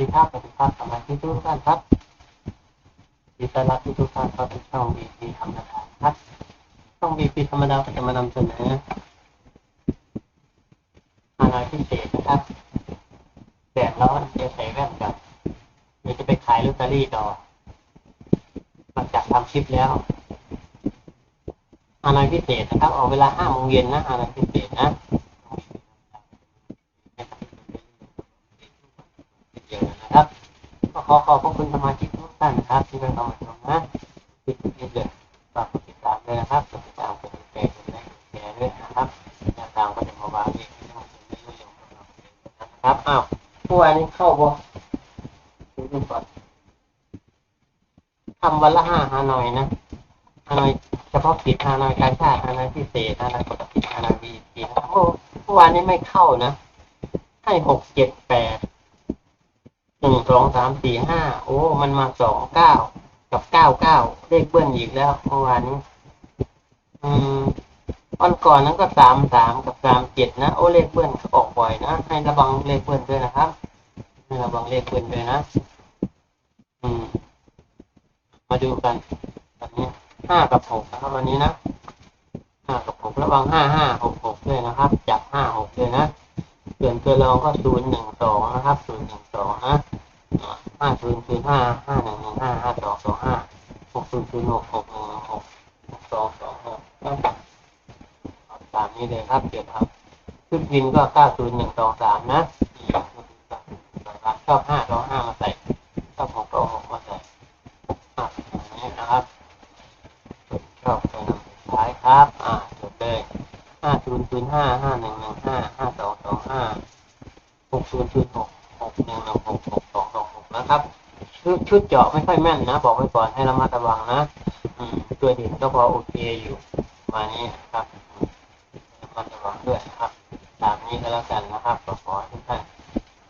ดีครับสวัสดีครับสมาชิกทุกท่านครับดีต้อนรับทุกท่านเข้าสู่ช่องบีพีธรรมดาครับช่องบีพีธรรมดาก็จะมานำเสนออะไรพิเศษนะครับแดดร้อนจะใส่แว่นกับเดี๋ยวจะไปขายลอตเตอรี่ต่อหลังจากทำคลิปแล้วอะไรพิเศษนะครับออกเวลาห้าโมงเย็นนะอะไรพิเศษนะ เดียวนะครับก็ข อขอบพระคุณสมาชิกทุกท่านนะครับที่ได้เข้ามาชมนะติดติดเลยฝากติดตามด้วยนะครับติดตามกดแชร์กดไลค์กดแชร์ด้วยนะครับแนวทางก็จะมาวาเองที่ต้องเป็นเรื่องของเรานะครับอ้าวผู้วานนี้เข้าบ่ดูดูก่อนทำวันละห้าฮานอยนะฮานอยเฉพาะกิจฮานอยการชาติฮานอยพิเศษฮานอยปกติฮานอยวีพีนะครับเมื่อวานนี้ไม่เข้านะ ให้หกเจ็ดแปด นึ่งสองสามสี่ห้าโอ้ มันมาสองเก้ากับเก้าเก้าเลขเบิ้ลอีกแล้วเมื่อวานนี้ อืมวันก่อนนั้นก็สามสามกับสามเจ็ดนะโอ้เลขเบิ้ลออกบ่อยนะให้ระวังเลขเบิ้ลด้วยนะครับให้ระวังเลขเบิ้ลด้วยนะ อืม มาดูกันวันนี้ห้ากับหกนะครับวันนี้นะห้ากับหกระวังห้าห้าหกหกด้วยนะครับ จับห้าหกด้วยนะ ส่วนตัวรองก็ศูนย์หนึ่งสองนะครับศูนย์หนึ่งสองนะห้าศูนย์ศูนย์ห้าห้าหนึ่งหนึ่งห้าห้าสองสองห้าหกศูนย์ศูนย์หกหกหนึ่งหกหกสองสองหกตามนี้เลยครับเดี๋ยวครับขึ้นวินก็เก้าศูนย์หนึ่งสองสามนะชอบห้าสองห้ามาใส่ชอบหกก็หกมาใส่อะอย่างนี้นะครับชอบไปนำสุดท้ายครับ อ่าจบเลยห้าศูนย์ศูนย์ห้าห้าหนึ่งหนึ่งห้าห้าสองสองห้า หกศูนย์ศูนย์หกหกหนึ่งหนึ่งหกหกสองสองหกนะครับชุดชุดเจาะไม่ค่อยแม่นนะ บอกไว้ก่อนให้ระมัดระวังนะ อืม ตัวด่นก็พอโอเคอยู่มานี้นะครับระมัดระวังด้วยนะครับตามนี้ก็แล้วกันนะครับขอให้ทุกท่าน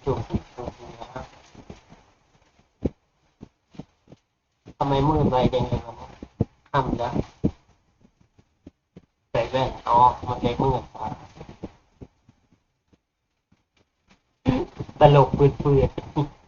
จุ่มจุ่มนะครับทำไมมืดไปจังเลยวันนี้ค่ำแล้วใส่แว่นอ๋อมาใช้มืดอะ ตลกปืดๆ